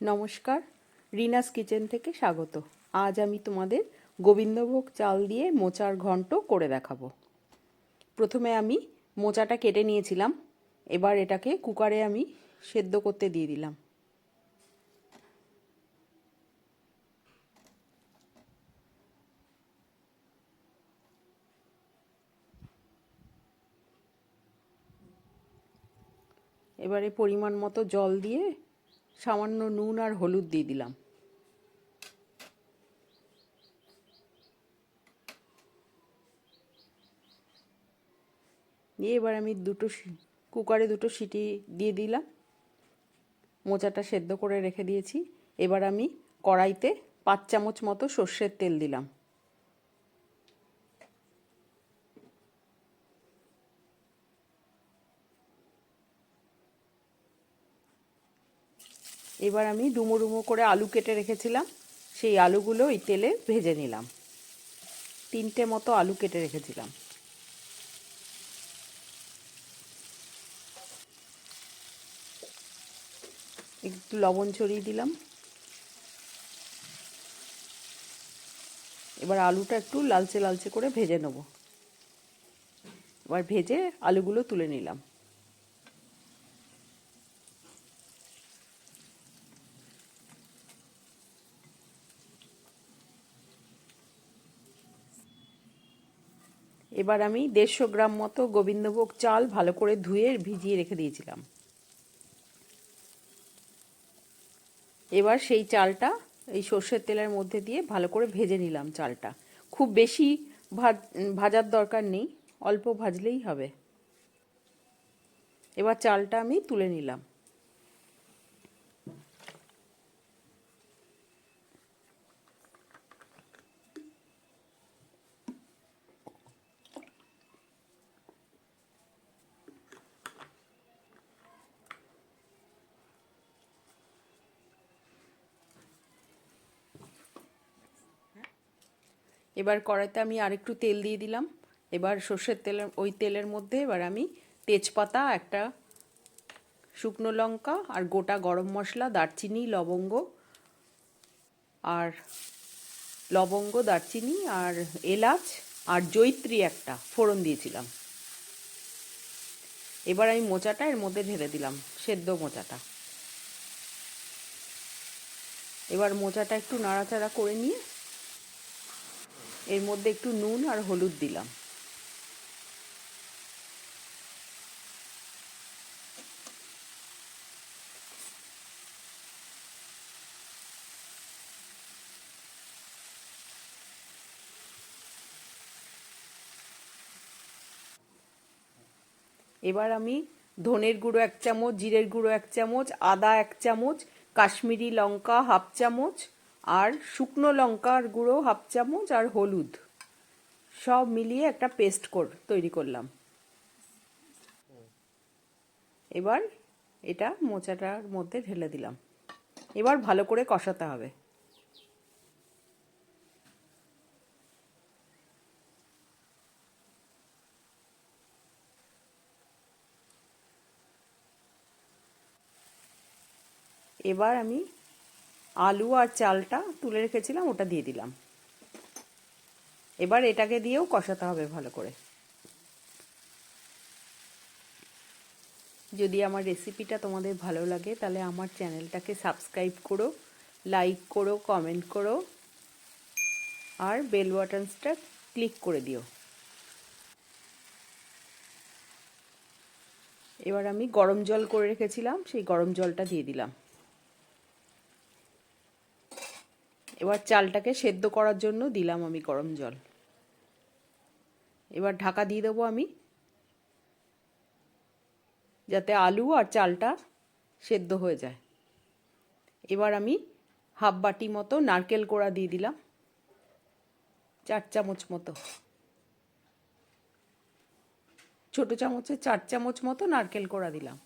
নমস্কার, রিনাস কিচেন থেকে স্বাগত। আজ আমি তোমাদের গোবিন্দভোগ চাল দিয়ে মোচার ঘন্ট করে দেখাবো। প্রথমে আমি মোচাটা কেটে নিয়েছিলাম, এবার এটাকে কুকারে আমি সেদ্ধ করতে দিয়ে দিলাম। এবারে পরিমাণ মতো জল দিয়ে সামান্য নুন আর হলুদ দিয়ে দিলাম। দিয়ে এবার আমি দুটো কুকারে দুটো সিটি দিয়ে দিলাম। মোচাটা সেদ্ধ করে রেখে দিয়েছি। এবার আমি কড়াইতে পাঁচ চামচ মতো সর্ষের তেল দিলাম। এবার আমি ডুমো ডুমো করে আলু কেটে রেখেছিলাম। সেই আলুগুলো ওই তেলে ভেজে নিলাম। তিনটে মতো আলু কেটে রেখেছিলাম। একটু লবণ ছড়িয়ে দিলাম। এবার আলুটা একটু লালচে লালচে করে ভেজে নেব। এবার ভেজে আলুগুলো তুলে নিলাম। এবার আমি দেড়শো গ্রাম মতো গোবিন্দভোগ চাল ভালো করে ধুয়ে ভিজিয়ে রেখে দিয়েছিলাম। এবার সেই চালটা, এই সর্ষের তেলের মধ্যে দিয়ে ভালো করে ভেজে নিলাম চালটা। খুব বেশি ভাজার দরকার নেই, অল্প ভাজলেই হবে। এবার চালটা আমি তুলে নিলাম। এবার কড়াইতে আমি আরেকটু তেল দিয়ে দিলাম। এবার সর্ষের তেলের ওই তেলের মধ্যে এবার আমি তেজপাতা, একটা শুকনো লঙ্কা আর গোটা গরম মশলা, দারচিনি, লবঙ্গ আর লবঙ্গ, দারচিনি আর এলাচ আর জৈত্রী একটা ফোড়ন দিয়েছিলাম। এবার আমি মোচাটা এর মধ্যে ঢেলে দিলাম, সেদ্ধ মোচাটা। এবার মোচাটা একটু নাড়াচাড়া করে নিয়ে এর মধ্যে একটু নুন আর হলুদ দিলাম। এবার আমি ধনের গুঁড়ো এক চামচ, জিরের গুঁড়ো এক চামচ, আদা এক চামচ, কাশ্মীরি লঙ্কা হাফ চামচ আর শুকনো লঙ্কার গুঁড়ো হাফ চামচ আর হলুদ। সব মিলিয়ে একটা পেস্ট কর তৈরি করলাম। এবার এটা মোচাটার মধ্যে ঢেলে দিলাম। এবার ভালো করে কষাতে হবে। এবার আমি আলু আর চালটা তুলে রেখেছিলাম, ওটা দিয়ে দিলাম। এবার এটাকে দিয়েও কষাতে হবে ভালো করে। যদি আমার রেসিপিটা তোমাদের ভালো লাগে, তাহলে আমার চ্যানেলটাকে সাবস্ক্রাইব করো, লাইক করো, কমেন্ট করো, আর বেল বাটনসটা ক্লিক করে দিও। এবার আমি গরম জল করে রেখেছিলাম, সেই গরম জলটা দিয়ে দিলাম। এবার চালটাকে সেদ্ধ করার জন্য দিলাম আমি গরম জল। এবার ঢাকা দিয়ে দেবো আমি, যাতে আলু আর চালটা সেদ্ধ হয়ে যায়। এবার আমি হাফ বাটি মতো নারকেল কোড়া দিয়ে দিলাম, চার চামচ মতো। ছোট চামচে চার চামচ মতো নারকেল কোড়া দিলাম।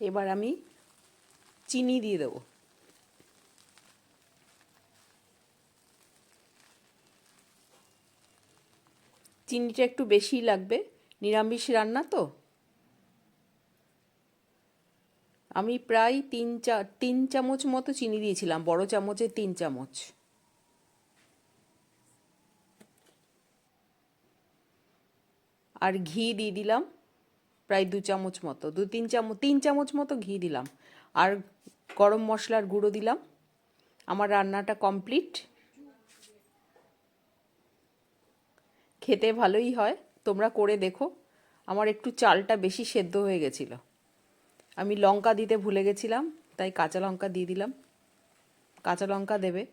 এবার আমি চিনি দিয়ে দেবো। চিনিটা একটু বেশিই লাগবে। নিরামিষ রান্না তো। আমি প্রায় তিন চা, তিন চামচ মতো চিনি দিয়েছিলাম, বড় চামচে তিন চামচ। আর ঘি দিয়ে দিলাম। প্রায় দু চামচ মতো, দু তিন চামচ তিন চামচ মতো ঘি দিলাম। আর গরম মশলার গুঁড়ো দিলাম। আমার রান্নাটা কমপ্লিট। খেতে ভালোই হয়। তোমরা করে দেখো। আমার একটু চালটা বেশি সেদ্ধ হয়ে গেছিল। আমি লঙ্কা দিতে ভুলে গেছিলাম, তাই কাঁচা লঙ্কা দিয়ে দিলাম। কাঁচা লঙ্কা দেবে।